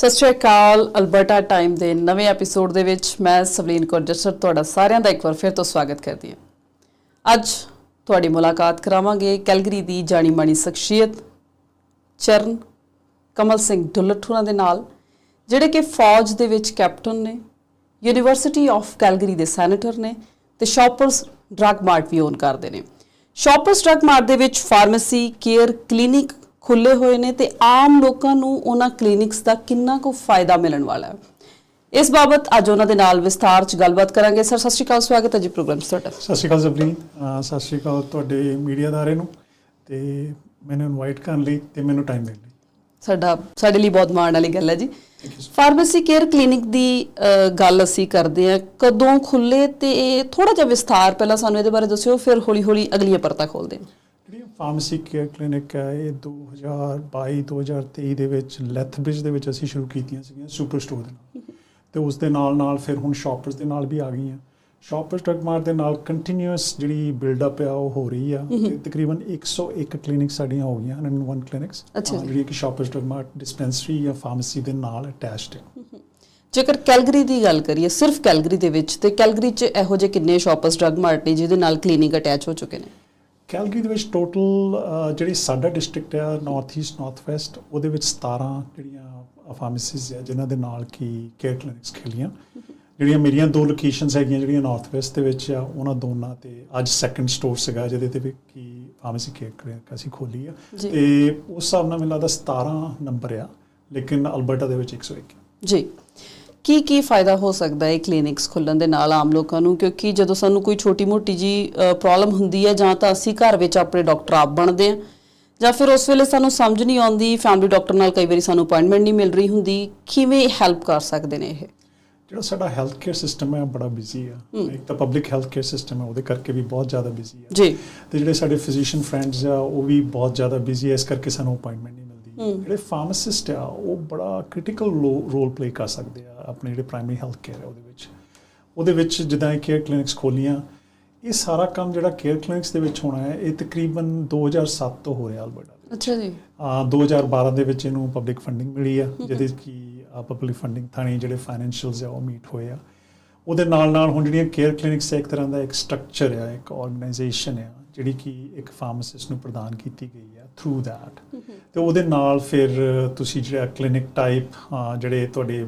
ਸਤਿ ਸ਼੍ਰੀ ਅਕਾਲ, Alberta time ਦੇ ਨਵੇਂ ਐਪੀਸੋਡ ਦੇ ਵਿੱਚ ਮੈਂ ਸਵਲੀਨ ਕੌਰ ਜੱਸਰ ਤੁਹਾਡਾ ਸਾਰਿਆਂ ਦਾ ਇੱਕ ਵਾਰ ਫਿਰ ਤੋਂ ਸਵਾਗਤ ਕਰਦੀ ਹਾਂ। ਅੱਜ ਤੁਹਾਡੀ ਮੁਲਾਕਾਤ ਕਰਾਵਾਂਗੇ ਕੈਲਗਰੀ ਦੀ ਜਾਣੀ ਮਾਣੀ ਸ਼ਖਸੀਅਤ ਚਰਨ ਕਮਲ ਸਿੰਘ ਢੁੱਲਟ ਹੋਰਾਂ ਦੇ ਨਾਲ, ਜਿਹੜੇ ਕਿ ਫੌਜ ਦੇ ਵਿੱਚ ਕੈਪਟਨ ਨੇ ਯੂਨੀਵਰਸਿਟੀ ਆਫ ਕੈਲਗਰੀ ਦੇ ਸੈਨੇਟਰ ਨੇ ਤੇ ਸ਼ਾਪਰਸ ਡਰੱਗ ਮਾਰਟ ਵੀ ਓਨ ਕਰਦੇ ਨੇ। ਸ਼ਾਪਰਸ ਡਰੱਗ ਮਾਰਟ ਦੇ ਵਿੱਚ ਫਾਰਮੇਸੀ ਕੇਅਰ ਕਲੀਨਿਕ ਖੁੱਲੇ ਹੋਏ ਨੇ ਤੇ ਆਮ ਲੋਕਾਂ ਨੂੰ ਉਹਨਾਂ ਕਲੀਨਿਕਸ ਦਾ ਕਿੰਨਾ ਕੁ ਫਾਇਦਾ ਮਿਲਣ ਵਾਲਾ ਹੈ। ਇਸ ਬਾਬਤ ਅੱਜ ਉਹਨਾਂ ਦੇ ਨਾਲ ਵਿਸਥਾਰ ਚ ਗੱਲਬਾਤ ਕਰਾਂਗੇ। ਸਰ ਸਤਿ ਸ਼੍ਰੀ ਅਕਾਲ ਸਵਾਗਤ ਹੈ ਜੀ ਪ੍ਰੋਗਰਾਮ ਤੁਹਾਡਾ। ਸਤਿ ਸ਼੍ਰੀ ਅਕਾਲ ਜ਼ਬਰੀਨ ਸਤਿ ਸ਼੍ਰੀ ਅਕਾਲ ਤੁਹਾਡੇ ਮੀਡੀਆ ਦਾਰੇ ਨੂੰ ਤੇ ਮੈਨੂੰ ਇਨਵਾਈਟ ਕਰਨ ਲਈ ਤੇ ਮੈਨੂੰ ਟਾਈਮ ਦੇਣ ਲਈ। ਸਾਡਾ ਸਾਡੇ ਲਈ ਬਹੁਤ ਮਾਣ ਵਾਲੀ ਗੱਲ ਹੈ ਜੀ. ਫਾਰਮੇਸੀ ਕੇਅਰ ਕਲੀਨਿਕ ਦੀ ਗੱਲ ਅਸੀਂ ਕਰਦੇ ਹਾਂ। ਕਦੋਂ ਖੁੱਲੇ ਤੇ ਥੋੜਾ ਜਿਹਾ ਵਿਸਥਾਰ ਪਹਿਲਾਂ ਸਾਨੂੰ ਇਹਦੇ ਬਾਰੇ ਦੱਸਿਓ ਫਿਰ ਹੌਲੀ ਹੌਲੀ ਅਗਲੀਆਂ ਪਰਤਾਂ ਖੋਲਦੇ ਹਾਂ। ਫਾਰਮੇਸੀ ਕੇਅਰ ਕਲੀਨਿਕ ਹੈ। ਇਹ 2022 2023 ਦੇ ਵਿੱਚ ਲੈਥ ਬ੍ਰਿਜ ਦੇ ਵਿੱਚ ਅਸੀਂ ਸ਼ੁਰੂ ਕੀਤੀਆਂ ਸੀਗੀਆਂ ਸੁਪਰ ਸਟੋਰ ਦੇ ਨਾਲ। ਤੇ ਉਸ ਦੇ ਨਾਲ ਨਾਲ ਫਿਰ ਹੁਣ ਸ਼ਾਪਰਸ ਦੇ ਨਾਲ ਵੀ ਆ ਗਈਆਂ। ਸ਼ਾਪਰਸ ਡਰਗ ਮਾਰਟ ਦੇ ਨਾਲ ਕੰਟੀਨਿਊਸ ਜਿਹੜੀ ਬਿਲਡ ਅਪ ਆ ਉਹ ਹੋ ਰਹੀ ਆ। ਤੇ ਤਕਰੀਬਨ 101 ਕਲੀਨਿਕ ਸਾਡੀਆਂ ਹੋ ਗਈਆਂ 101 ਕਲੀਨਿਕਸ। ਜਿਹੜੀ ਕਿ ਸ਼ਾਪਰਸ ਡਰਗ ਮਾਰਟ ਡਿਸਪੈਂਸਰੀ ਜਾਂ ਫਾਰਮੇਸੀ ਦੇ ਨਾਲ ਅਟੈਚਡ ਹੈ ਜੇਕਰ ਕੈਲਗਰੀ ਦੀ ਗੱਲ ਕਰੀਏ ਸਿਰਫ ਕੈਲਗਰੀ ਦੇ ਵਿੱਚ ਤੇ ਕੈਲਗਰੀ 'ਚ ਇਹੋ ਜਿਹੇ ਕਿੰਨੇ ਸ਼ਾਪਰਸ ਡਰੱਗ ਮਾਰਟ ਨੇ ਜਿਹਦੇ ਨਾਲ ਕਲੀਨਿਕ ਅਟੈਚ ਹੋ ਚੁੱਕੇ ਨੇ? ਕੈਲਗਰੀ ਦੇ ਵਿੱਚ ਟੋਟਲ ਜਿਹੜੀ ਸਾਡਾ ਡਿਸਟ੍ਰਿਕਟ ਆ ਨਾਰਥ ਈਸਟ ਨਾਰਥ ਵੈਸਟ ਉਹਦੇ ਵਿੱਚ 17 ਜਿਹੜੀਆਂ ਫਾਰਮੇਸੀਜ਼ ਆ ਜਿਨ੍ਹਾਂ ਦੇ ਨਾਲ ਕੀ ਕੇਅਰ ਕਲੀਨਿਕਸ ਖੇਲੀਆਂ ਜਿਹੜੀਆਂ ਮੇਰੀਆਂ ਦੋ ਲੋਕੇਸ਼ਨਸ ਹੈਗੀਆਂ ਜਿਹੜੀਆਂ ਨਾਰਥ ਵੈਸਟ ਦੇ ਵਿੱਚ ਆ ਉਹਨਾਂ ਦੋਨਾਂ ਤੇ ਅੱਜ ਸੈਕੰਡ ਸਟੋਰ ਸੀਗਾ ਜਿਹਦੇ ਤੇ ਵੀ ਕੀ ਫਾਰਮੇਸੀ ਕੇਅਰ ਕਲੀਨਿਕ ਅਸੀਂ ਖੋਲੀ ਆ। ਤੇ ਉਸ ਹਿਸਾਬ ਨਾਲ ਮੈਨੂੰ ਲੱਗਦਾ 17 ਨੰਬਰ ਆ ਲੇਕਿਨ ਅਲਬਰਟਾ ਦੇ ਵਿੱਚ 101 ਆ। ਜੀ ਕੀ ਕੀ ਫਾਇਦਾ ਹੋ ਸਕਦਾ ਹੈ ਕਲੀਨਿਕਸ ਖੁੱਲਣ ਦੇ ਨਾਲ ਆਮ ਲੋਕਾਂ ਨੂੰ? ਕਿਉਂਕਿ ਜਦੋਂ ਸਾਨੂੰ ਕੋਈ ਛੋਟੀ-ਮੋਟੀ ਜੀ ਪ੍ਰੋਬਲਮ ਹੁੰਦੀ ਹੈ ਜਾਂ ਤਾਂ ਅਸੀਂ ਘਰ ਵਿੱਚ ਆਪਣੇ ਡਾਕਟਰ ਆਪ ਬਣਦੇ ਹਾਂ ਜਾਂ ਫਿਰ ਉਸ ਵੇਲੇ ਸਾਨੂੰ ਸਮਝ ਨਹੀਂ ਆਉਂਦੀ ਫੈਮਿਲੀ ਡਾਕਟਰ ਨਾਲ ਕਈ ਵਾਰੀ ਸਾਨੂੰ ਅਪਾਇੰਟਮੈਂਟ ਨਹੀਂ ਮਿਲ ਰਹੀ ਹੁੰਦੀ ਕਿਵੇਂ ਹੈਲਪ ਕਰ ਸਕਦੇ ਨੇ ਇਹ? ਜਿਹੜਾ ਸਾਡਾ ਹੈਲਥ ਕੇਅਰ ਸਿਸਟਮ ਹੈ ਬੜਾ ਬਿਜ਼ੀ ਆ। ਇੱਕ ਤਾਂ ਪਬਲਿਕ ਹੈਲਥ ਕੇਅਰ ਸਿਸਟਮ ਹੈ ਉਹਦੇ ਕਰਕੇ ਵੀ ਬਹੁਤ ਜ਼ਿਆਦਾ ਬਿਜ਼ੀ ਆ। ਜੀ। ਤੇ ਜਿਹੜੇ ਸਾਡੇ ਫਿਜ਼ੀਸ਼ੀਅਨ ਫਰੈਂਡਸ ਆ ਉਹ ਵੀ ਬਹੁਤ ਜ਼ਿਆਦਾ ਬਿਜ਼ੀ ਐ ਇਸ ਕਰਕੇ ਸਾਨੂੰ ਅਪਾਇੰਟਮੈਂਟ ਜਿਹੜੇ ਫਾਰਮਾਸਿਸਟ ਆ ਉਹ ਬੜਾ ਕ੍ਰਿਟੀਕਲ ਰੋਲ ਪਲੇ ਕਰ ਸਕਦੇ ਆ ਆਪਣੇ ਜਿਹੜੇ ਪ੍ਰਾਇਮਰੀ ਹੈਲਥ ਕੇਅਰ ਹੈ ਉਹਦੇ ਵਿੱਚ। ਉਹਦੇ ਵਿੱਚ ਜਿੱਦਾਂ ਕੇਅਰ ਕਲੀਨਿਕਸ ਖੋਲੀਆਂ ਇਹ ਸਾਰਾ ਕੰਮ ਜਿਹੜਾ ਕੇਅਰ ਕਲੀਨਿਕਸ ਦੇ ਵਿੱਚ ਹੋਣਾ ਹੈ ਇਹ ਤਕਰੀਬਨ 2007 ਤੋਂ ਹੋ ਰਿਹਾ ਅਲਬਰਟਾ ਅੱਛਾ ਜੀ। ਆ 2012 ਦੇ ਵਿੱਚ ਇਹਨੂੰ ਪਬਲਿਕ ਫੰਡਿੰਗ ਮਿਲੀ ਆ ਜਿਹਦੇ ਕਿ ਪਬਲਿਕ ਫੰਡਿੰਗ ਥਾਣੀ ਜਿਹੜੇ ਫਾਈਨੈਂਸ਼ੀਅਲਸ ਆ ਉਹ ਮੀਟ ਹੋਏ ਆ। ਉਹਦੇ ਨਾਲ ਨਾਲ ਹੁਣ ਜਿਹੜੀਆਂ ਕੇਅਰ ਕਲੀਨਿਕਸ ਇੱਕ ਤਰ੍ਹਾਂ ਦਾ ਇੱਕ ਸਟਰਕਚਰ ਆ ਇੱਕ ਆਰਗੇਨਾਈਜੇਸ਼ਨ ਆ ਜਿਹੜੀ ਕਿ ਇੱਕ ਫਾਰਮਾਸਿਸਟ ਨੂੰ ਪ੍ਰਦਾਨ ਕੀਤੀ ਗਈ ਆ ਥਰੂ ਥੈਟ ਤੇ ਉਹਦੇ ਨਾਲ ਫਿਰ ਤੁਸੀਂ ਜਿਹੜਾ ਕਲੀਨਿਕ ਟਾਈਪ ਜਿਹੜੇ ਤੁਹਾਡੇ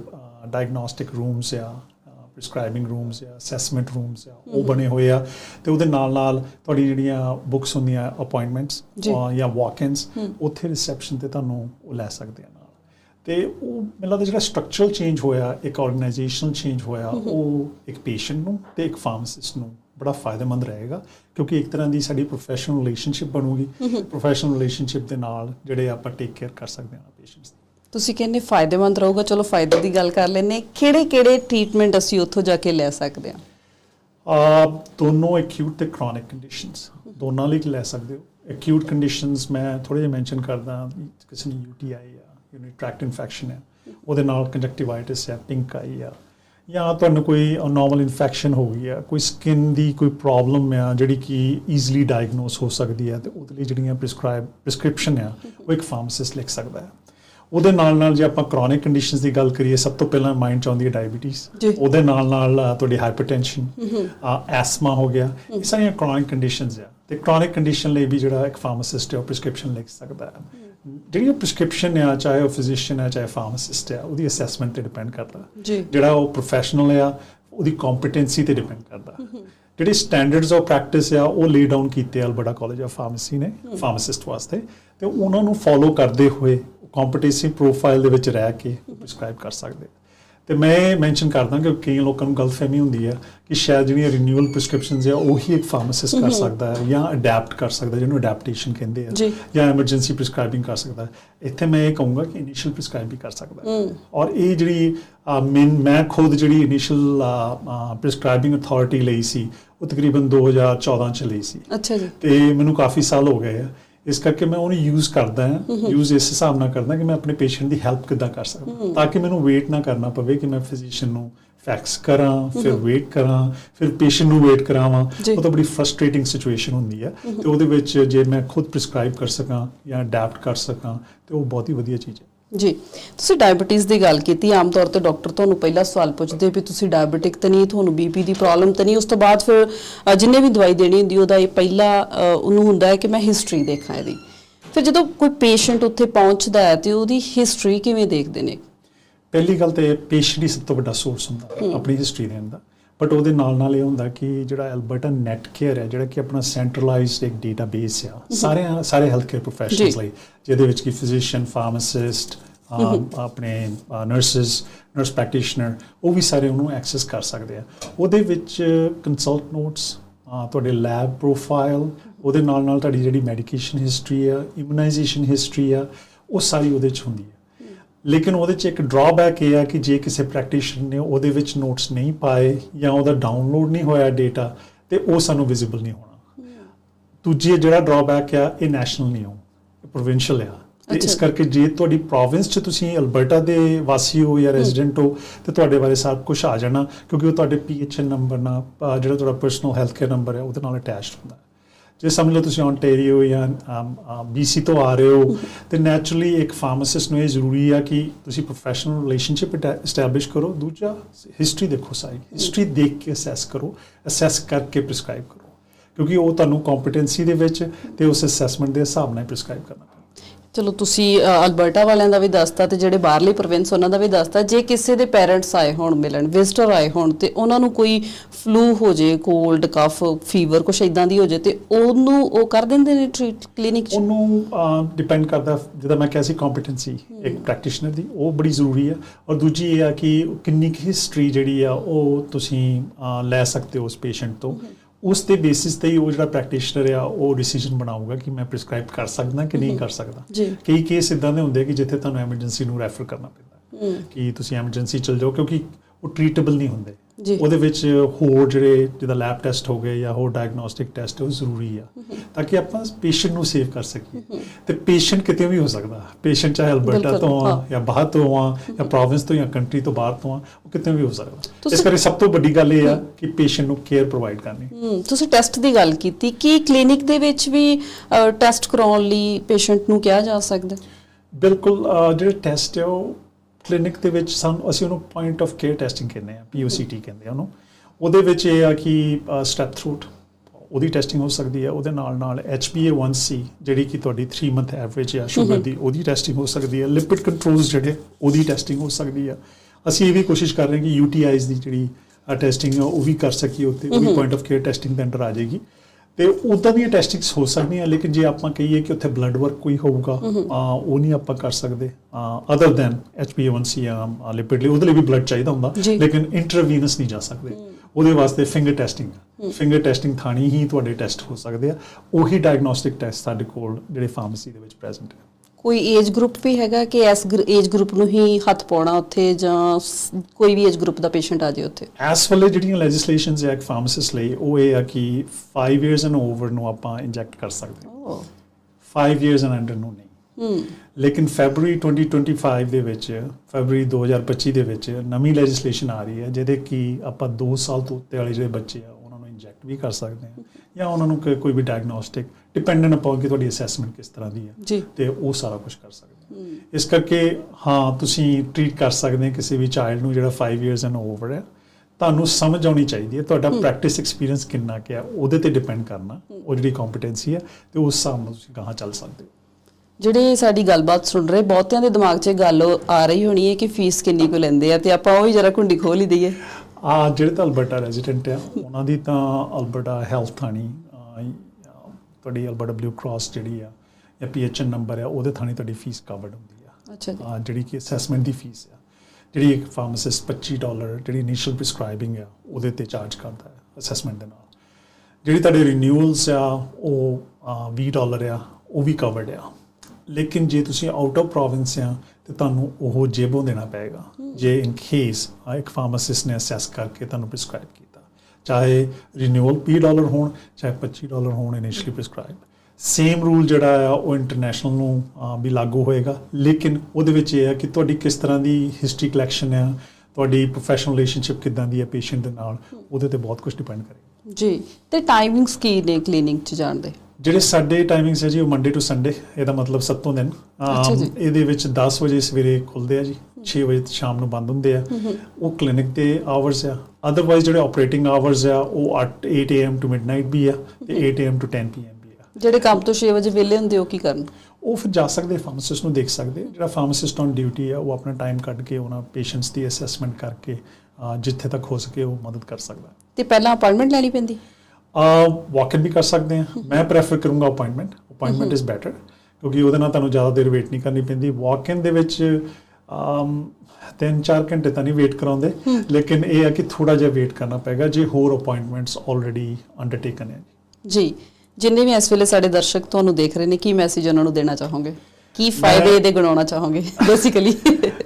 ਡਾਇਗਨੋਸਟਿਕ ਰੂਮਸ ਆ ਪ੍ਰਿਸਕ੍ਰਾਈਬਿੰਗ ਰੂਮਸ ਆ ਅਸੈਸਮੈਂਟ ਰੂਮਸ ਆ ਉਹ ਬਣੇ ਹੋਏ ਆ। ਤੇ ਉਹਦੇ ਨਾਲ ਨਾਲ ਤੁਹਾਡੀ ਜਿਹੜੀਆਂ ਬੁੱਕਸ ਹੁੰਦੀਆਂ ਅਪਾਇੰਟਮੈਂਟਸ ਜੀ। ਵਾਕ-ਇਨਸ ਉੱਥੇ ਰਿਸੈਪਸ਼ਨ ਤੇ ਤੁਹਾਨੂੰ ਉਹ ਲੈ ਸਕਦੇ ਆ ਤੇ ਉਹ ਮੈਨੂੰ ਲੱਗਦਾ ਜਿਹੜਾ ਸਟਰਕਚਰਲ ਚੇਂਜ ਹੋਇਆ ਇੱਕ ਆਰਗੇਨਾਈਜੇਸ਼ਨਲ ਚੇਂਜ ਹੋਇਆ ਉਹ ਇੱਕ ਪੇਸ਼ੈਂਟ ਨੂੰ ਤੇ ਇੱਕ ਫਾਰਮਾਸਿਸਟ ਨੂੰ ਬੜਾ ਫਾਇਦੇਮੰਦ ਰਹੇਗਾ ਕਿਉਂਕਿ ਇੱਕ ਤਰ੍ਹਾਂ ਦੀ ਸਾਡੀ ਪ੍ਰੋਫੈਸ਼ਨਲ ਰਿਲੇਸ਼ਨਸ਼ਿਪ ਬਣੂਗੀ। ਪ੍ਰੋਫੈਸ਼ਨਲ ਰਿਲੇਸ਼ਨਸ਼ਿਪ ਦੇ ਨਾਲ ਜਿਹੜੇ ਆਪਾਂ ਟੇਕ ਕੇਅਰ ਕਰ ਸਕਦੇ ਹਾਂ ਪੇਸ਼ੈਂਟਸ ਤੁਸੀਂ ਕਹਿੰਦੇ ਫਾਇਦੇਮੰਦ ਰਹੂਗਾ ਚਲੋ ਫਾਇਦੇ ਦੀ ਗੱਲ ਕਰ ਲੈਨੇ ਕਿਹੜੇ ਕਿਹੜੇ ਟ੍ਰੀਟਮੈਂਟ ਅਸੀਂ ਉੱਥੋਂ ਜਾ ਕੇ ਲੈ ਸਕਦੇ ਹਾਂ? ਆ ਦੋਨੋਂ ਐਕਿਊਟ ਤੇ ਕ੍ਰੋਨਿਕ ਕੰਡੀਸ਼ਨਸ ਦੋਨਾਂ ਲਈ ਲੈ ਸਕਦੇ ਹੋ। ਐਕਿਊਟ ਕੰਡੀਸ਼ਨਸ ਮੈਂ ਥੋੜੇ ਜਿਹਾ ਮੈਂਸ਼ਨ ਕਰਦਾ ਕਿਸੇ ਨੂੰ ਯੂਟੀਆਈ ਆ ਯੂਨਿਟ ਟ੍ਰੈਕਟ ਇਨਫੈਕਸ਼ਨ ਹੈ। ਉਹਦੇ ਨਾਲ ਕੰਜਕਟਿਵਾਈਟਿਸ ਹੈ ਪਿੰਕ ਆਈ ਆ ਜਾਂ ਤੁਹਾਨੂੰ ਕੋਈ ਨਾਰਮਲ ਇਨਫੈਕਸ਼ਨ ਹੋ ਗਈ ਆ ਕੋਈ ਸਕਿਨ ਦੀ ਕੋਈ ਪ੍ਰੋਬਲਮ ਆ ਜਿਹੜੀ ਕਿ ਈਜ਼ੀਲੀ ਡਾਇਗਨੋਸ ਹੋ ਸਕਦੀ ਹੈ ਤੇ ਉਹਦੇ ਲਈ ਜਿਹੜੀਆਂ ਪ੍ਰਿਸਕ੍ਰਾਈਬ ਪ੍ਰਿਸਕ੍ਰਿਪਸ਼ਨ ਆ ਉਹ ਇੱਕ ਫਾਰਮਾਸਿਸਟ ਲਿਖ ਸਕਦਾ ਹੈ। ਉਹਦੇ ਨਾਲ ਨਾਲ ਜੇ ਆਪਾਂ ਕ੍ਰੋਨਿਕ ਕੰਡੀਸ਼ਨਸ ਦੀ ਗੱਲ ਕਰੀਏ ਸਭ ਤੋਂ ਪਹਿਲਾਂ ਮਾਈਂਡ ਚ ਆਉਂਦੀ ਹੈ ਡਾਇਬੀਟੀਜ਼। ਉਹਦੇ ਨਾਲ ਨਾਲ ਤੁਹਾਡੀ ਹਾਈਪਰਟੈਂਸ਼ਨ ਐਸਮਾ ਹੋ। ਗਿਆ। ਇਹ ਸਾਰੀਆਂ ਕ੍ਰੋਨਿਕ ਕੰਡੀਸ਼ਨਸ ਆ ਤੇ ਕ੍ਰੋਨਿਕ ਕੰਡੀਸ਼ਨ ਲਈ ਵੀ ਜਿਹੜਾ ਇੱਕ ਫਾਰਮਾਸਿਸਟ ਹੈ ਉਹ ਪ੍ਰਿਸਕ੍ਰਿਪਸ਼ਨ ਲਿਖ ਸਕਦਾ ਹੈ। ਜਿਹੜੀ ਉਹ ਪ੍ਰਿਸਕ੍ਰਿਪਸ਼ਨ ਆ ਚਾਹੇ ਉਹ ਫਿਜ਼ੀਸ਼ੀਅਨ ਹੈ ਚਾਹੇ ਫਾਰਮਾਸਿਸਟ ਹੈ ਉਹਦੀ ਅਸੈਸਮੈਂਟ ਤੇ ਡਿਪੈਂਡ ਕਰਦਾ। ਜਿਹੜਾ ਉਹ ਪ੍ਰੋਫੈਸ਼ਨਲ ਆ ਉਹਦੀ ਕੰਪੀਟੈਂਸੀ ਤੇ ਡਿਪੈਂਡ ਕਰਦਾ। ਜਿਹੜੇ ਸਟੈਂਡਰਡਸ ਆਫ ਪ੍ਰੈਕਟਿਸ ਆ ਉਹ ਲੇ ਡਾਊਨ ਕੀਤੇ ਅਲਬਰਟਾ ਕਾਲਜ ਆਫ ਫਾਰਮੇਸੀ ਨੇ ਫਾਰਮਾਸਿਸਟ ਵਾਸਤੇ। ਤੇ ਉਹਨਾਂ ਨੂੰ ਫੋਲੋ ਕਰਦੇ ਹੋਏ ਕੰਪੀਟੈਂਸੀ ਪ੍ਰੋਫਾਈਲ ਦੇ ਵਿੱਚ ਰਹਿ ਕੇ ਪ੍ਰਿਸਕ੍ਰਾਈਬ ਕਰ ਸਕਦੇ ਤੇ ਮੈਂ ਮੈਂਸ਼ਨ ਕਰਦਾ ਕਿ ਕਈ ਲੋਕਾਂ ਨੂੰ ਗਲਤਫਹਿਮੀ ਹੁੰਦੀ ਹੈ ਕਿ ਸ਼ਾਇਦ ਜਿਹੜੀਆਂ ਰੀਨਿਊਅਲ ਪ੍ਰਿਸਕ੍ਰਿਪਸ਼ਨਸ ਆ ਉਹੀ ਇੱਕ ਫਾਰਮਾਸਿਸਟ ਕਰ ਸਕਦਾ ਹੈ ਜਾਂ ਅਡਾਪਟ ਕਰ ਸਕਦਾ ਜਿਹਨੂੰ ਅਡੈਪਟੇਸ਼ਨ ਕਹਿੰਦੇ ਆ ਜੀ। ਐਮਰਜੈਂਸੀ ਪ੍ਰਿਸਕ੍ਰਾਈਬਿੰਗ ਕਰ ਸਕਦਾ ਹੈ। ਇੱਥੇ ਮੈਂ ਇਹ ਕਹੂੰਗਾ ਕਿ ਇਨੀਸ਼ੀਅਲ ਪ੍ਰਿਸਕ੍ਰਾਈਬ ਵੀ ਕਰ ਸਕਦਾ ਹੈ। ਔਰ ਇਹ ਜਿਹੜੀ ਮੈਂ ਮੈਂ ਖੁਦ ਜਿਹੜੀ ਇਨੀਸ਼ੀਅਲ ਪ੍ਰਿਸਕ੍ਰਾਈਬਿੰਗ ਅਥਾਰਟੀ ਲਈ ਸੀ ਉਹ ਤਕਰੀਬਨ 2014 ਚ ਲਈ ਸੀ। ਅੱਛਾ ਜੀ। ਤੇ ਮੈਨੂੰ ਕਾਫੀ ਸਾਲ ਹੋ ਗਏ ਆ। ਇਸ ਕਰਕੇ ਮੈਂ ਉਹਨੂੰ ਯੂਜ਼ ਕਰਦਾ ਹਾਂ ਯੂਜ਼ ਇਸ ਹਿਸਾਬ ਨਾਲ ਕਰਦਾ ਕਿ ਮੈਂ ਆਪਣੇ ਪੇਸ਼ੈਂਟ ਦੀ ਹੈਲਪ ਕਿੱਦਾਂ ਕਰ ਸਕਦਾ ਤਾਂ ਕਿ ਮੈਨੂੰ ਵੇਟ ਨਾ ਕਰਨਾ ਪਵੇ ਕਿ ਮੈਂ ਫਿਜ਼ੀਸ਼ੀਅਨ ਨੂੰ ਫੈਕਸ ਕਰਾਂ ਫਿਰ ਵੇਟ ਕਰਾਂ ਫਿਰ ਪੇਸ਼ੈਂਟ ਨੂੰ ਵੇਟ ਕਰਾਵਾਂ। ਉਹ ਤਾਂ ਬੜੀ ਫਰਸਟ੍ਰੇਟਿੰਗ ਸਿਚੁਏਸ਼ਨ ਹੁੰਦੀ ਹੈ। ਤੇ ਉਹਦੇ ਵਿੱਚ ਜੇ ਮੈਂ ਖੁਦ ਪ੍ਰਿਸਕ੍ਰਾਈਬ ਕਰ ਸਕਾਂ ਜਾਂ ਅਡਾਪਟ ਕਰ ਸਕਾਂ ਤੇ ਉਹ ਬਹੁਤ ਹੀ ਵਧੀਆ ਚੀਜ਼ ਹੈ। ਜੀ। ਤੁਸੀਂ ਡਾਇਬੀਟੀਜ਼ ਦੀ ਗੱਲ ਕੀਤੀ ਆਮ ਤੌਰ ਤੇ ਡਾਕਟਰ ਤੁਹਾਨੂੰ ਪਹਿਲਾ ਸਵਾਲ ਪੁੱਛਦੇ ਵੀ ਤੁਸੀਂ ਡਾਇਬੀਟਿਕ ਤਾਂ ਨਹੀਂ ਤੁਹਾਨੂੰ ਬੀਪੀ ਦੀ ਪ੍ਰੋਬਲਮ ਤਾਂ ਨਹੀਂ ਉਸ ਤੋਂ ਬਾਅਦ ਫਿਰ ਅ, ਜਿੰਨੇ ਵੀ ਦਵਾਈ ਦੇਣੀ ਹੁੰਦੀ ਉਹਦਾ ਇਹ ਪਹਿਲਾ ਅ, ਉਹਨੂੰ ਹੁੰਦਾ ਹੈ ਕਿ ਮੈਂ ਹਿਸਟਰੀ ਦੇਖਾਂ ਇਹਦੀ। ਫਿਰ ਜਦੋਂ ਕੋਈ ਪੇਸ਼ੈਂਟ ਉੱਥੇ ਪਹੁੰਚਦਾ ਹੈ ਤੇ ਉਹਦੀ ਹਿਸਟਰੀ ਕਿਵੇਂ ਦੇਖਦੇ ਨੇ? ਪਹਿਲੀ ਗੱਲ ਤੇ ਪੇਸ਼ੈਂਟ ਹੀ ਸਭ ਤੋਂ ਵੱਡਾ ਸੋਰਸ ਹੁੰਦਾ ਆਪਣੀ ਹਿਸਟਰੀ ਦੇਣ ਦਾ। ਬਟ ਉਹਦੇ ਨਾਲ ਨਾਲ ਇਹ ਹੁੰਦਾ ਕਿ ਜਿਹੜਾ ਐਲਬਰਟਾ ਨੈਟ ਕੇਅਰ ਹੈ ਜਿਹੜਾ ਕਿ ਆਪਣਾ ਸੈਂਟਰਲਾਈਜ਼ਡ ਇੱਕ ਡੇਟਾਬੇਸ ਆ ਸਾਰੇ ਸਾਰੇ ਹੈਲਥ ਕੇਅਰ ਪ੍ਰੋਫੈਸ਼ਨਲਸ। ਲਈ ਜਿਹਦੇ ਵਿੱਚ ਕਿ ਫਿਜ਼ੀਸ਼ੀਅਨ ਫਾਰਮਾਸਿਸਟ ਆਪਣੇ ਨਰਸਸ ਨਰਸ ਪ੍ਰੈਕਟੀਸ਼ਨਰ ਉਹ ਵੀ ਸਾਰੇ ਉਹਨੂੰ ਐਕਸੈਸ ਕਰ ਸਕਦੇ ਆ। ਉਹਦੇ ਵਿੱਚ ਕੰਸਲਟ ਨੋਟਸ ਤੁਹਾਡੇ ਲੈਬ ਪ੍ਰੋਫਾਈਲ ਉਹਦੇ ਨਾਲ ਨਾਲ ਤੁਹਾਡੀ ਜਿਹੜੀ ਮੈਡੀਕੇਸ਼ਨ ਹਿਸਟਰੀ ਆ ਇਮੂਨਾਈਜੇਸ਼ਨ ਹਿਸਟਰੀ ਆ ਉਹ ਸਾਰੀ ਉਹਦੇ ਚ ਹੁੰਦੀ ਹੈ ਲੇਕਿਨ ਉਹਦੇ ਚ ਇੱਕ ਡਰਾਬੈਕ ਇਹ ਆ ਕਿ ਜੇ ਕਿਸੇ ਪ੍ਰੈਕਟੀਸ਼ਨਰ ਨੇ ਉਹਦੇ ਵਿੱਚ ਨੋਟਸ ਨਹੀਂ ਪਾਏ ਜਾਂ ਉਹਦਾ ਡਾਊਨਲੋਡ ਨਹੀਂ ਹੋਇਆ ਡਾਟਾ ਤੇ ਉਹ ਸਾਨੂੰ ਵਿਜ਼ੀਬਲ ਨਹੀਂ ਹੋਣਾ। ਦੂਜੀ ਜਿਹੜਾ ਡਰਾਬੈਕ ਆ ਇਹ ਨੈਸ਼ਨਲ ਨਹੀਂ ਹੋ ਪ੍ਰੋਵਿੰਸ਼ੀਅਲ ਆ। ਤੇ ਇਸ। ਕਰਕੇ ਜੇ ਤੁਹਾਡੀ ਪ੍ਰੋਵਿੰਸ ਚ ਤੁਸੀਂ ਅਲਬਰਟਾ ਦੇ ਵਾਸੀ ਹੋ ਜਾਂ ਰੈਜ਼ੀਡੈਂਟ ਹੋ ਤੇ ਤੁਹਾਡੇ ਬਾਰੇ ਸਭ ਕੁਝ ਆ ਜਾਣਾ ਕਿਉਂਕਿ ਉਹ ਤੁਹਾਡੇ ਪੀਐਚਐਨ ਨੰਬਰ ਨਾਲ ਜਿਹੜਾ ਤੁਹਾਡਾ ਪਰਸਨਲ ਹੈਲਥ ਕੇਅਰ ਨੰਬਰ ਹੈ ਉਹਦੇ ਨਾਲ ਅਟੈਚਡ ਹੁੰਦਾ। ਹੈ ਜੇ ਸਮਝ ਲਓ ਤੁਸੀਂ ontario ਜਾਂ ਬੀਸੀ ਤੋਂ ਆ ਰਹੇ ਹੋ, ਤੇ ਨੈਚੁਰਲੀ ਇੱਕ ਫਾਰਮਾਸਿਸਟ ਨੂੰ ਇਹ ਜ਼ਰੂਰੀ ਆ ਕਿ ਤੁਸੀਂ ਪ੍ਰੋਫੈਸ਼ਨਲ ਰਿਲੇਸ਼ਨਸ਼ਿਪ ਐਸਟੈਬਲਿਸ਼ ਕਰੋ। ਦੂਜਾ ਹਿਸਟਰੀ ਦੇਖੋ ਸਾਰੀ। ਹਿਸਟਰੀ ਦੇਖ ਕੇ ਅਸੈਸ ਕਰੋ। ਅਸੈਸ ਕਰਕੇ ਪ੍ਰਿਸਕ੍ਰਾਈਬ ਕਰੋ। ਕਿਉਂਕਿ ਉਹ ਤੁਹਾਨੂੰ ਕੰਪੀਟੈਂਸੀ ਦੇ ਵਿੱਚ ਤੇ ਉਸ ਅਸੈਸਮੈਂਟ ਦੇ ਹਿਸਾਬ ਨਾਲ ਪ੍ਰਿਸਕ੍ਰਾਈਬ ਕਰਨਾ। ਚਲੋ ਤੁਸੀਂ ਅਲਬਰਟਾ ਵਾਲਿਆਂ ਦਾ ਵੀ ਦੱਸਤਾ ਤੇ ਜਿਹੜੇ ਬਾਹਰਲੀ ਪ੍ਰੋਵਿੰਸ ਉਹਨਾਂ ਦਾ ਵੀ ਦੱਸਤਾ ਜੇ ਕਿਸੇ ਦੇ ਪੇਰੈਂਟਸ ਆਏ ਹੋਣ ਮਿਲਣ ਵਿਜ਼ਟਰ ਆਏ ਹੋਣ ਤੇ ਉਹਨਾਂ ਨੂੰ ਕੋਈ ਫਲੂ ਹੋ ਜੇ ਕੋਲਡ ਕਫ ਫੀਵਰ ਕੁਛ ਇਦਾਂ ਦੀ ਹੋ ਜੇ ਤੇ ਉਹਨੂੰ ਉਹ ਕਰ ਦਿੰਦੇ ਨੇ ਟ੍ਰੀਟ ਕਲੀਨਿਕ ਚ? ਉਹਨੂੰ ਡਿਪੈਂਡ ਕਰਦਾ ਜਿੱਦਾਂ ਮੈਂ ਕਿਹਾ ਸੀ ਕੰਪੀਟੈਂਸੀ ਇੱਕ ਪ੍ਰੈਕਟੀਸ਼ਨਰ ਦੀ ਉਹ ਬੜੀ ਜ਼ਰੂਰੀ ਹੈ ਔਰ ਦੂਜੀ ਇਹ ਆ ਕਿ ਕਿੰਨੀ ਕੁ ਹਿਸਟਰੀ ਜਿਹੜੀ ਆ ਉਹ ਤੁਸੀਂ ਲੈ ਸਕਦੇ ਹੋ ਉਸ ਪੇਸ਼ੈਂਟ ਤੋਂ। ਉਸ ਦੇ ਬੇਸਿਸ ਤੇ ਹੀ ਉਹ ਜਿਹੜਾ ਪ੍ਰੈਕਟੀਸ਼ਨਰ ਆ ਉਹ ਡਿਸੀਜਨ ਬਣਾਊਗਾ ਕਿ ਮੈਂ ਪ੍ਰਿਸਕ੍ਰਾਈਬ ਕਰ ਸਕਦਾ ਕਿ ਨਹੀਂ ਕਰ ਸਕਦਾ। ਕਈ ਕੇਸ ਇਦਾਂ ਦੇ ਹੁੰਦੇ ਕਿ ਜਿੱਥੇ ਤੁਹਾਨੂੰ ਐਮਰਜੈਂਸੀ ਨੂੰ ਰੈਫਰ ਕਰਨਾ ਪੈਂਦਾ। ਕਿ ਤੁਸੀਂ ਐਮਰਜੈਂਸੀ ਚਲ ਜਾਓ ਕਿਉਂਕਿ ਉਹ ਟ੍ਰੀਟੇਬਲ ਨਹੀਂ ਹੁੰਦੇ। ਜੀ। ਉਹਦੇ ਵਿੱਚ ਹੋਰ ਜਿਹੜੇ ਜਿਹਦਾ ਲੈਬ ਟੈਸਟ ਹੋ ਗਏ ਜਾਂ ਹੋਰ ਡਾਇਗਨੋਸਟਿਕ ਟੈਸਟ ਉਹ ਜ਼ਰੂਰੀ ਆ। ਤਾਂ ਕਿ ਆਪਾਂ ਪੇਸ਼ੈਂਟ ਨੂੰ ਸੇਵ ਕਰ ਸਕੀਏ। ਤੇ ਪੇਸ਼ੈਂਟ ਕਿਤੇ ਵੀ ਹੋ ਸਕਦਾ। ਪੇਸ਼ੈਂਟ ਚਾਹੇ ਅਲਬਰਟਾ ਤੋਂ ਆ। ਜਾਂ ਬਾਹਰ ਤੋਂ ਆ ਜਾਂ ਪ੍ਰੋਵਿੰਸ ਤੋਂ ਜਾਂ ਕੰਟਰੀ ਤੋਂ ਬਾਹਰ ਤੋਂ ਆ ਉਹ ਕਿਤੇ ਵੀ ਹੋ ਸਕਦਾ। ਇਸ ਕਰਕੇ ਸਭ ਤੋਂ ਵੱਡੀ ਗੱਲ ਇਹ ਆ ਕਿ ਪੇਸ਼ੈਂਟ ਨੂੰ ਕੇਅਰ ਪ੍ਰੋਵਾਈਡ ਕਰਨੀ। ਤੁਸੀਂ ਟੈਸਟ ਦੀ ਗੱਲ ਕੀਤੀ। ਕੀ ਕਲੀਨਿਕ ਦੇ ਵਿੱਚ ਵੀ ਟੈਸਟ ਕਰਾਉਣ ਲਈ ਪੇਸ਼ੈਂਟ ਨੂੰ ਕਿਹਾ ਜਾ ਸਕਦਾ? ਬਿਲਕੁਲ ਜਿਹੜੇ ਟੈਸਟ ਹੈ ਉਹ ਕਲੀਨਿਕ ਦੇ ਵਿੱਚ ਸਾਨੂੰ ਅਸੀਂ ਉਹਨੂੰ ਪੁਆਇੰਟ ਆਫ ਕੇਅਰ ਟੈਸਟਿੰਗ ਕਹਿੰਦੇ ਆ ਪੀਓਸੀਟੀ ਕਹਿੰਦੇ ਆ ਉਹਨੂੰ। ਉਹਦੇ ਵਿੱਚ ਇਹ ਆ ਕਿ ਸਟੈਪ ਥਰੂਟ ਉਹਦੀ ਟੈਸਟਿੰਗ ਹੋ ਸਕਦੀ ਹੈ। ਉਹਦੇ ਨਾਲ ਨਾਲ HbA1c ਜਿਹੜੀ ਕਿ ਤੁਹਾਡੀ 3 ਮੰਥ ਐਵਰੇਜ ਆ ਸ਼ੂਗਰ ਦੀ ਉਹਦੀ ਟੈਸਟਿੰਗ ਹੋ ਸਕਦੀ ਹੈ। ਲਿਪਿਡ ਕੰਟਰੋਲਸ ਜਿਹੜੇ ਉਹਦੀ ਟੈਸਟਿੰਗ ਹੋ ਸਕਦੀ ਹੈ ਅਸੀਂ ਇਹ ਵੀ ਕੋਸ਼ਿਸ਼ ਕਰ ਰਹੇ ਹਾਂ ਕਿ UTIs ਦੀ ਜਿਹੜੀ ਟੈਸਟਿੰਗ ਉਹ ਵੀ ਕਰ ਸਕੀਏ ਉੱਤੇ। ਉਹ ਵੀ ਪੁਆਇੰਟ ਆਫ ਕੇਅਰ ਟੈਸਟਿੰਗ ਦੇ ਅੰਡਰ ਆ ਜਾਏਗੀ। ਤੇ ਉਦਾਂ ਦੀਆਂ ਟੈਸਟਿੰਗਸ ਹੋ ਸਕਦੀਆਂ ਲੇਕਿਨ ਜੇ ਆਪਾਂ ਕਹੀਏ ਕਿ ਉੱਥੇ ਬਲੱਡ ਵਰਕ ਕੋਈ ਹੋਊਗਾ ਆ, ਉਹ ਨਹੀਂ ਆਪਾਂ ਕਰ ਸਕਦੇ। ਅਦਰ ਦੈਨ HbA1c ਜਾਂ ਲਿਪਿਡ ਲਈ ਉਹਦੇ ਲਈ ਵੀ ਬਲੱਡ ਚਾਹੀਦਾ ਹੁੰਦਾ। ਲੇਕਿਨ ਇੰਟਰਵੀਨਸ ਨਹੀਂ ਜਾ ਸਕਦੇ। ਉਹਦੇ ਵਾਸਤੇ ਫਿੰਗਰ ਟੈਸਟਿੰਗ ਫਿੰਗਰ ਟੈਸਟਿੰਗ ਥਾਣੀ ਹੀ ਤੁਹਾਡੇ ਟੈਸਟ ਹੋ ਸਕਦੇ ਆ। ਉਹੀ ਡਾਇਗਨੋਸਟਿਕ ਟੈਸਟ ਸਾਡੇ ਕੋਲ ਜਿਹੜੇ ਫਾਰਮੇਸੀ ਦੇ ਵਿੱਚ ਪ੍ਰੈਜ਼ੈਂਟ ਹੈ ਕੋਈ ਏਜ ਗਰੁੱਪ ਵੀ ਹੈਗਾ ਕਿ ਇਸ ਏਜ ਗਰੁੱਪ ਨੂੰ ਹੀ ਹੱਥ ਪਾਉਣਾ ਉੱਥੇ ਜਾਂ ਕੋਈ ਵੀ ਏਜ ਗਰੁੱਪ ਦਾ ਪੇਸ਼ੈਂਟ ਆ ਜੇ ਉੱਥੇ? ਐਸ ਵੇਲੇ ਜਿਹੜੀਆਂ ਲੈਜਿਸਲੇਸ਼ਨਸ ਹੈ ਇੱਕ ਫਾਰਮਾਸਿਸਟ ਲਈ ਉਹ ਇਹ ਆ ਕਿ 5 ਇਅਰਸ ਐਂਡ ਓਵਰ ਨੂੰ ਆਪਾਂ ਇੰਜੈਕਟ ਕਰ ਸਕਦੇ ਹਾਂ। 5 ਇਅਰਸ ਐਂਡ ਅੰਡਰ ਨੂੰ ਨਹੀਂ। ਹਮ ਲੇਕਿਨ ਫੈਬਰੂਰੀ 2025 ਦੇ ਵਿੱਚ ਫੈਬਰੂਰੀ 2025 ਦੇ ਵਿੱਚ ਨਵੀਂ ਲੈਜਿਸਲੇਸ਼ਨ ਆ ਰਹੀ ਹੈ ਜਿਹਦੇ ਕਿ ਆਪਾਂ 2 ਸਾਲ ਤੋਂ ਉੱਤੇ ਵਾਲੇ ਜਿਹੜੇ ਬੱਚੇ ਆ ਉਹਨਾਂ ਨੂੰ ਇੰਜੈਕਟ ਵੀ ਕਰ ਸਕਦੇ ਹਾਂ। ਜਾਂ ਉਹਨਾਂ ਨੂੰ ਕੋਈ- ਕੋਈ ਵੀ ਡਾਇਗਨੋਸਟਿਕ ਡਿਪੈਂਡੈਂਟ ਅਪਨ ਕਿ ਤੁਹਾਡੀ ਅਸੈਸਮੈਂਟ ਕਿਸ ਤਰ੍ਹਾਂ ਦੀ ਹੈ ਜੀ। ਤੇ ਉਹ ਸਾਰਾ ਕੁਝ ਕਰ ਸਕਦੇ ਹਾਂ। ਇਸ ਕਰਕੇ ਹਾਂ ਤੁਸੀਂ ਟ੍ਰੀਟ ਕਰ ਸਕਦੇ ਹੋ ਕਿਸੇ ਵੀ ਚਾਈਲਡ ਨੂੰ ਜਿਹੜਾ 5 ਇਅਰਸ ਐਂਡ ਓਵਰ ਹੈ। ਤੁਹਾਨੂੰ ਸਮਝ ਆਉਣੀ ਚਾਹੀਦੀ ਹੈ ਤੁਹਾਡਾ ਪ੍ਰੈਕਟਿਸ ਐਕਸਪੀਰੀਅੰਸ ਕਿੰਨਾ ਕੁ ਹੈ ਉਹਦੇ ਤੇ ਡਿਪੈਂਡ ਕਰਨਾ ਉਹ ਜਿਹੜੀ ਕੰਪੀਟੈਂਸੀ ਹੈ ਤੇ ਉਸ ਹਿਸਾਬ ਨਾਲ ਤੁਸੀਂ ਕਹਾਂ ਚੱਲ ਸਕਦੇ ਹੋ। ਜਿਹੜੇ ਸਾਡੀ ਗੱਲਬਾਤ ਸੁਣ ਰਹੇ ਬਹੁਤਿਆਂ ਦੇ ਦਿਮਾਗ 'ਚ ਇਹ ਗੱਲ ਆ ਰਹੀ ਹੋਣੀ ਹੈ ਕਿ ਫੀਸ ਕਿੰਨੀ ਕੁ ਲੈਂਦੇ ਆ ਤੇ ਆਪਾਂ ਉਹ ਹੀ ਜਰਾ ਕੁੰਡੀ ਖੋਲ ਹੀ ਦਈਏ। ਆ ਜਿਹੜੇ ਤਾਂ ਅਲਬਰਟਾ ਰੈਜ਼ੀਡੈਂਟ ਆ ਉਹਨਾਂ ਦੀ ਤਾਂ ਅਲਬਰਟਾ ਹੈਲਥ ਥਾਣੀ ਤੁਹਾਡੀ ਅਲਬਰਟਾ ਬਲੂ ਕ੍ਰਾਸ ਜਿਹੜੀ ਆ ਜਾਂ ਪੀਐਚਐਨ ਨੰਬਰ ਆ ਉਹਦੇ ਥਾਣੀ ਤੁਹਾਡੀ ਫੀਸ ਕਵਰਡ ਹੁੰਦੀ ਆ। ਅੱਛਾ ਜੀ। ਆ ਜਿਹੜੀ ਕਿ ਅਸੈਸਮੈਂਟ ਦੀ ਫੀਸ ਆ। ਜਿਹੜੀ ਇੱਕ ਫਾਰਮਾਸਿਸਟ 25 ਡਾਲਰ ਜਿਹੜੀ ਇਨੀਸ਼ੀਅਲ ਪ੍ਰਿਸਕ੍ਰਾਈਬਿੰਗ ਆ ਉਹਦੇ ਤੇ ਚਾਰਜ ਕਰਦਾ ਹੈ ਅਸੈਸਮੈਂਟ ਦੇ ਨਾਲ। ਜਿਹੜੀ ਤੁਹਾਡੇ ਰੀਨਿਊਅਲਸ ਆ ਉਹ ਅਹ, 20 ਡਾਲਰ ਆ ਉਹ ਵੀ ਕਵਰਡ ਆ। ਲੇਕਿਨ ਜੇ ਤੁਸੀਂ ਆਊਟ ਆਫ ਪ੍ਰੋਵਿੰਸ ਆ, ਤੇ ਤੁਹਾਨੂੰ ਉਹ ਜੇਬੋਂ ਦੇਣਾ ਪਏਗਾ। ਜੇ ਇਨ ਕੇਸ ਇੱਕ ਫਾਰਮਾਸਿਸਟ ਨੇ ਅਸੈਸ ਕਰਕੇ ਤੁਹਾਨੂੰ ਪ੍ਰਿਸਕ੍ਰਾਈਬ ਕੀਤਾ। ਚਾਹੇ ਰੀਨਿਊਅਲ 20 ਡਾਲਰ ਹੋਣ, ਚਾਹੇ 25 ਡਾਲਰ ਹੋਣ ਇਨੀਸ਼ੀਅਲੀ ਪ੍ਰਿਸਕ੍ਰਾਈਬ ਸੇਮ ਰੂਲ ਜਿਹੜਾ ਆ, ਉਹ ਇੰਟਰਨੈਸ਼ਨਲ ਨੂੰ ਵੀ ਲਾਗੂ ਹੋਏਗਾ। ਲੇਕਿਨ ਉਹਦੇ ਵਿੱਚ ਇਹ ਆ ਕਿ ਤੁਹਾਡੀ ਕਿਸ ਤਰ੍ਹਾਂ ਦੀ ਹਿਸਟਰੀ ਕਲੈਕਸ਼ਨ ਆ, ਤੁਹਾਡੀ ਪ੍ਰੋਫੈਸ਼ਨਲ ਰਿਲੇਸ਼ਨਸ਼ਿਪ ਕਿਦਾਂ ਦੀ ਹੈ ਪੇਸ਼ੈਂਟ ਦੇ ਨਾਲ, ਉਹਦੇ ਤੇ ਬਹੁਤ ਕੁਝ ਡਿਪੈਂਡ ਕਰੇਗਾ। ਜੀ, ਤੇ ਟਾਈਮਿੰਗਸ ਕੀ ਨੇ ਕਲੀਨਿਕ 'ਚ ਜਾਣ ਦੇ? ਜਿਹੜੇ ਸਾਡੇ ਟਾਈਮਿੰਗਸ ਹੈ ਜੀ ਉਹ ਮੰਡੇ ਟੂ ਸੰਡੇ ਇਹਦਾ ਮਤਲਬ ਸੱਤੋਂ ਦਿਨ। ਇਹਦੇ ਵਿੱਚ 10 ਵਜੇ ਸਵੇਰੇ ਖੁੱਲਦੇ ਆ ਜੀ 6 ਵਜੇ ਸ਼ਾਮ ਨੂੰ ਬੰਦ ਹੁੰਦੇ ਆ। ਉਹ ਕਲੀਨਿਕ ਦੇ ਆਵਰਸ ਆ। ਅਦਰਵਾਈਜ਼ ਜਿਹੜੇ ਆਪਰੇਟਿੰਗ ਆਵਰਸ ਆ ਉਹ 8 8 am ਟੂ ਮਿਡਨਾਈਟ ਵੀ ਆ ਤੇ 8 am ਟੂ 10 pm ਵੀ ਆ। ਜਿਹੜੇ ਕੰਮ ਤੋਂ 6 ਵਜੇ ਵਿਹਲੇ ਹੁੰਦੇ ਹੋ ਕੀ ਕਰਨ? ਉਹ ਫਿਰ ਜਾ ਸਕਦੇ ਫਾਰਮਾਸਿਸਟ ਨੂੰ ਦੇਖ ਸਕਦੇ। ਜਿਹੜਾ ਫਾਰਮਾਸਿਸਟ ਔਨ ਡਿਊਟੀ ਆ ਉਹ ਆਪਣਾ ਟਾਈਮ ਕੱਢ ਕੇ ਉਹਨਾਂ ਪੇਸ਼ੈਂਟਸ ਦੀ ਅਸੈਸਮੈਂਟ ਕਰਕੇ ਜਿੱਥੇ ਤੱਕ ਹੋ ਸਕੇ ਉਹ ਮਦਦ ਕਰ ਸਕਦਾ। ਤੇ ਪਹਿਲਾਂ ਅਪਾਇੰਟਮੈਂਟ ਲੈਣੀ ਪੈਂਦੀ? ਆ ਵਾਕ ਇਨ ਵੀ ਕਰ ਸਕਦੇ ਆ ਮੈਂ ਪ੍ਰੈਫਰ ਕਰੂੰਗਾ ਅਪਾਇੰਟਮੈਂਟ ਅਪਾਇੰਟਮੈਂਟ ਇਜ਼ ਬੈਟਰ ਕਿਉਂਕਿ ਉਹਦੇ ਨਾਲ ਤੁਹਾਨੂੰ ਜ਼ਿਆਦਾ ਦੇਰ ਵੇਟ ਨਹੀਂ ਕਰਨੀ ਪੈਂਦੀ। ਵਾਕ ਇਨ ਦੇ ਵਿੱਚ ਅਮ, ਤਿੰਨ ਚਾਰ ਘੰਟੇ ਤਾਂ ਨਹੀਂ ਵੇਟ ਕਰਾਉਂਦੇ। ਲੇਕਿਨ ਇਹ ਹੈ ਕਿ ਥੋੜਾ ਜਿਹਾ ਵੇਟ ਕਰਨਾ ਪੈਗਾ ਜੇ ਹੋਰ ਅਪਾਇੰਟਮੈਂਟਸ ਆਲਰੇਡੀ ਅੰਡਰਟੇਕਨ ਹੈ। ਜੀ। ਜਿੰਨੇ ਵੀ ਇਸ ਵੇਲੇ ਸਾਡੇ ਦਰਸ਼ਕ ਤੁਹਾਨੂੰ ਦੇਖ ਰਹੇ ਨੇ ਕੀ ਮੈਸੇਜ ਉਹਨਾਂ ਨੂੰ ਦੇਣਾ ਚਾਹੋਗੇ? ਕੀ ਫਾਇਦੇ ਇਹਦੇ ਗਣਾਉਣਾ ਚਾਹੋਗੇ ਬੇਸਿਕਲੀ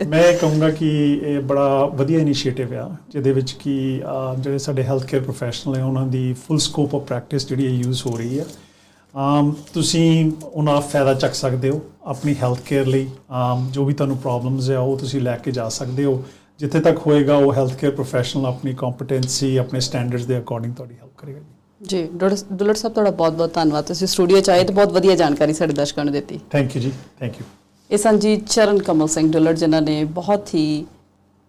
ਮੈਂ ਕਹੂੰਗਾ ਕਿ ਇਹ ਬੜਾ ਵਧੀਆ ਇਨੀਸ਼ੀਏਟਿਵ ਆ ਜਿਹਦੇ ਵਿੱਚ ਕਿ ਜਿਹੜੇ ਸਾਡੇ ਹੈਲਥ ਕੇਅਰ ਪ੍ਰੋਫੈਸ਼ਨਲ ਹੈ ਉਹਨਾਂ ਦੀ ਫੁੱਲ ਸਕੋਪ ਆਫ ਪ੍ਰੈਕਟਿਸ ਜਿਹੜੀ ਹੈ ਯੂਜ਼ ਹੋ ਰਹੀ ਹੈ ਆਮ ਤੁਸੀਂ ਉਹਨਾਂ ਦਾ ਫਾਇਦਾ ਚੱਕ ਸਕਦੇ ਹੋ ਆਪਣੀ ਹੈਲਥ ਕੇਅਰ ਲਈ। ਆਮ ਜੋ ਵੀ ਤੁਹਾਨੂੰ ਪ੍ਰੋਬਲਮਸ ਹੈ ਉਹ ਤੁਸੀਂ ਲੈ ਕੇ ਜਾ ਸਕਦੇ ਹੋ। ਜਿੱਥੇ ਤੱਕ ਹੋਏਗਾ ਉਹ ਹੈਲਥ ਕੇਅਰ ਪ੍ਰੋਫੈਸ਼ਨਲ ਆਪਣੀ ਕੰਪੀਟੈਂਸੀ ਆਪਣੇ ਸਟੈਂਡਰਡਸ ਦੇ ਅਕੋਰਡਿੰਗ ਤੁਹਾਡੀ ਹੈਲਪ ਕਰੇਗਾ ਜੀ। ਜੀ ਡਾਕਟਰ ਸਾਹਿਬ ਤੁਹਾਡਾ ਬਹੁਤ-ਬਹੁਤ ਧੰਨਵਾਦ। ਤੁਸੀਂ ਸਟੂਡੀਓ ਚ ਆਏ ਤੇ ਬਹੁਤ ਵਧੀਆ ਜਾਣਕਾਰੀ ਸਾਡੇ ਦਰਸ਼ਕਾਂ ਨੂੰ ਦਿੱਤੀ। Thank you ji thank you ਇਹ ਸਨ ਜੀ ਚਰਨ ਕਮਲ ਸਿੰਘ ਡੁੱਲਰ ਜਿਨ੍ਹਾਂ ਨੇ ਬਹੁਤ ਹੀ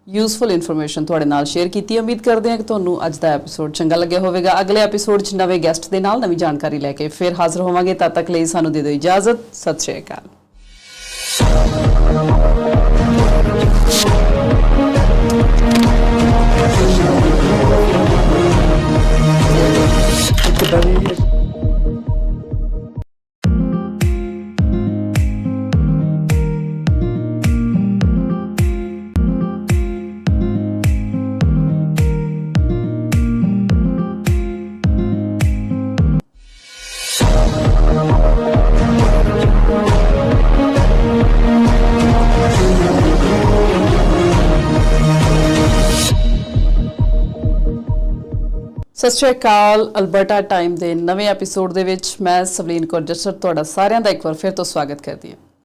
ਯੂਸਫੁਲ ਇਨਫੋਰਮੇਸ਼ਨ ਤੁਹਾਡੇ ਨਾਲ ਸ਼ੇਅਰ ਕੀਤੀ ਉਮੀਦ ਕਰਦੇ ਹਾਂ ਕਿ ਤੁਹਾਨੂੰ ਅੱਜ ਦਾ ਐਪੀਸੋਡ ਚੰਗਾ ਲੱਗਿਆ ਹੋਵੇਗਾ। ਅਗਲੇ ਐਪੀਸੋਡ 'ਚ ਨਵੇਂ ਗੈਸਟ ਦੇ ਨਾਲ ਨਵੀਂ ਜਾਣਕਾਰੀ ਲੈ ਕੇ ਫਿਰ ਹਾਜ਼ਰ ਹੋਵਾਂਗੇ। ਤਦ ਤੱਕ ਲਈ ਸਾਨੂੰ ਦੇ ਦਿਓ ਇਜਾਜ਼ਤ। ਸਤਿ ਸ਼੍ਰੀ ਅਕਾਲ। ਸਤਿ ਸ਼੍ਰੀ ਅਕਾਲ, ਅਲਬਰਟਾ ਟਾਈਮ ਦੇ ਨਵੇਂ ਐਪੀਸੋਡ ਦੇ ਵਿੱਚ ਮੈਂ ਸਵਲੀਨ ਕੌਰ ਜੱਸਰ, ਤੁਹਾਡਾ ਸਾਰਿਆਂ ਦਾ ਇੱਕ ਵਾਰ ਫਿਰ ਤੋਂ ਸਵਾਗਤ ਕਰਦੀ ਹਾਂ।